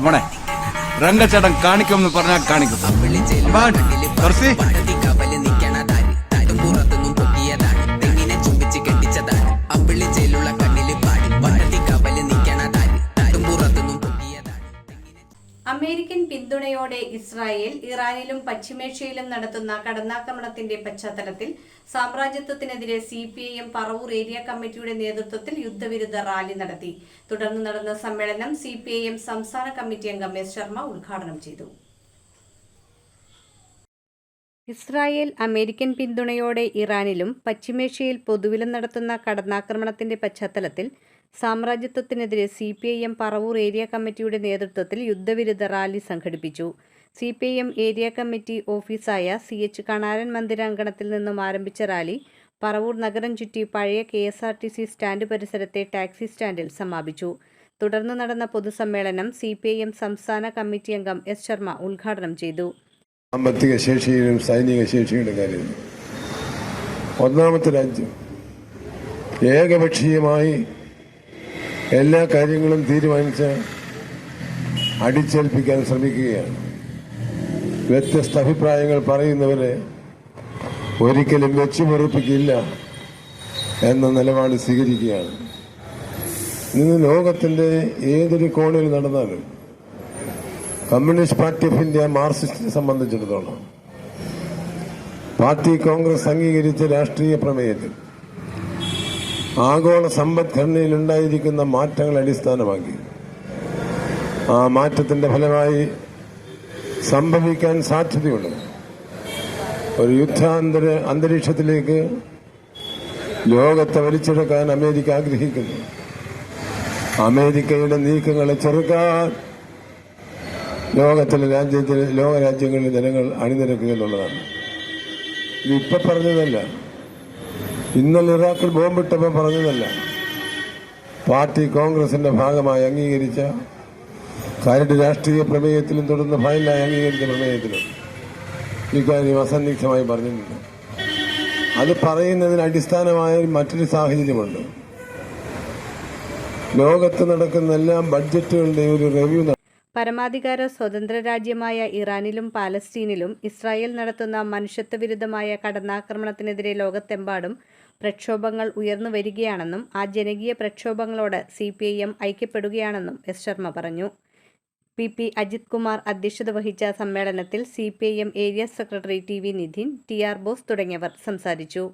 മോനെ രംഗച്ചേട്ടൻ കാണിക്കുമെന്ന് പറഞ്ഞാൽ കാണിക്കും. അമേരിക്കൻ പിന്തുണയോടെ ഇസ്രായേൽ ഇറാനിലും പശ്ചിമേഷ്യയിലും നടത്തുന്ന കടന്നാക്രമണത്തിന്റെ പശ്ചാത്തലത്തിൽ സാമ്രാജ്യത്വത്തിനെതിരെ C P I M Paravur area കമ്മിറ്റിയുടെ നേതൃത്വത്തിൽ യുദ്ധവിരുദ്ധ റാലി നടത്തി. തുടർന്ന് നടന്ന സമ്മേളനം സി പി ഐ എം സംസ്ഥാന കമ്മിറ്റി അംഗം എസ് ശർമ്മ ഉദ്ഘാടനം ചെയ്തു. ഇസ്രായേൽ അമേരിക്കൻ പിന്തുണയോടെ ഇറാനിലും പശ്ചിമേഷ്യയിൽ പൊതുവിലും നടത്തുന്ന കടന്നാക്രമണത്തിന്റെ പശ്ചാത്തലത്തിൽ സാമ്രാജ്യത്വത്തിനെതിരെ C P I M Paravur area കമ്മിറ്റിയുടെ നേതൃത്വത്തിൽ യുദ്ധവിരുദ്ധ റാലി സംഘടിപ്പിച്ചു. C P I M area committee ഓഫീസായ C H Kanaran മന്ദിരാങ്കണത്തിൽ നിന്നും ആരംഭിച്ച റാലി പറവൂർ നഗരം ചുറ്റി പഴയ K S R T C stand പരിസരത്തെ ടാക്സി സ്റ്റാൻഡിൽ സമാപിച്ചു. തുടർന്ന് നടന്ന പൊതുസമ്മേളനം സി പി ഐ എം സംസ്ഥാന കമ്മിറ്റി അംഗം എസ് ശർമ്മ ഉദ്ഘാടനം ചെയ്തു. സാമ്പത്തിക ശേഷിയിലും സൈനിക ശേഷിയുടെ ഒന്നാമത്തെ രാജ്യം ഏകപക്ഷീയമായി എല്ലാ കാര്യങ്ങളും തീരുമാനിച്ച് അടിച്ചേൽപ്പിക്കാൻ ശ്രമിക്കുകയാണ്. വ്യത്യസ്ത അഭിപ്രായങ്ങൾ പറയുന്നവരെ ഒരിക്കലും വെച്ചുപൊറുപ്പിക്കില്ല എന്ന നിലപാട് സ്വീകരിക്കുകയാണ്. ഇന്ന് ലോകത്തിന്റെ ഏതൊരു കോണിൽ നടന്നാലും കമ്മ്യൂണിസ്റ്റ് പാർട്ടി ഓഫ് ഇന്ത്യ മാർക്സിസ്റ്റിനെ സംബന്ധിച്ചിടത്തോളം പാർട്ടി കോൺഗ്രസ് അംഗീകരിച്ച രാഷ്ട്രീയ പ്രമേയത്തിൽ ആഗോള സമ്പദ്ഘടനയിൽ ഉണ്ടായിരിക്കുന്ന മാറ്റങ്ങൾ അടിസ്ഥാനമാക്കി. ആ മാറ്റത്തിന്റെ ഫലമായി സംഭവിക്കാൻ സാധ്യതയുള്ളത് ഒരു യുദ്ധാന്തര അന്തരീക്ഷത്തിലേക്ക് ലോകത്തെ വലിച്ചെടുക്കാൻ അമേരിക്ക ആഗ്രഹിക്കുന്നു. അമേരിക്കയുടെ നീക്കങ്ങളെ ചെറുക്കാൻ ലോകത്തിലെ രാജ്യത്തിലെ ലോകരാജ്യങ്ങളിലെ ജനങ്ങൾ അണിനിരക്കുക എന്നുള്ളതാണ് ഇത് ഇപ്പൊ പറഞ്ഞതല്ല. ഇന്നലെ ഇറാഖിൽ ബോംബിട്ടപ്പോൾ പറഞ്ഞതല്ല. പാർട്ടി കോൺഗ്രസിന്റെ ഭാഗമായി അംഗീകരിച്ച കരട് രാഷ്ട്രീയ പ്രമേയത്തിലും തുടർന്ന് ഫൈനലായി അംഗീകരിച്ച പ്രമേയത്തിലും ഇക്കാര്യം അസന്നിഗ്ധമായി പറഞ്ഞിട്ടുണ്ട്. അത് പറയുന്നതിന് അടിസ്ഥാനമായ മറ്റൊരു സാഹചര്യമുണ്ട്. ലോകത്ത് നടക്കുന്ന എല്ലാ ബഡ്ജറ്റുകളുടെയും ഒരു റിവ്യൂ പരമാധികാര സ്വതന്ത്ര രാജ്യമായ ഇറാനിലും പാലസ്തീനിലും ഇസ്രായേൽ നടത്തുന്ന മനുഷ്യത്വവിരുദ്ധമായ കടന്നാക്രമണത്തിനെതിരെ ലോകത്തെമ്പാടും പ്രക്ഷോഭങ്ങൾ ഉയർന്നു വരികയാണെന്നും ആ ജനകീയ പ്രക്ഷോഭങ്ങളോട് സി പി ഐ എം ഐക്യപ്പെടുകയാണെന്നും എസ് ശർമ്മ പറഞ്ഞു. പി പി അജിത് കുമാർ അധ്യക്ഷത വഹിച്ച സമ്മേളനത്തിൽ C P I M area secretary T V Nidhin T R Bose തുടങ്ങിയവർ സംസാരിച്ചു.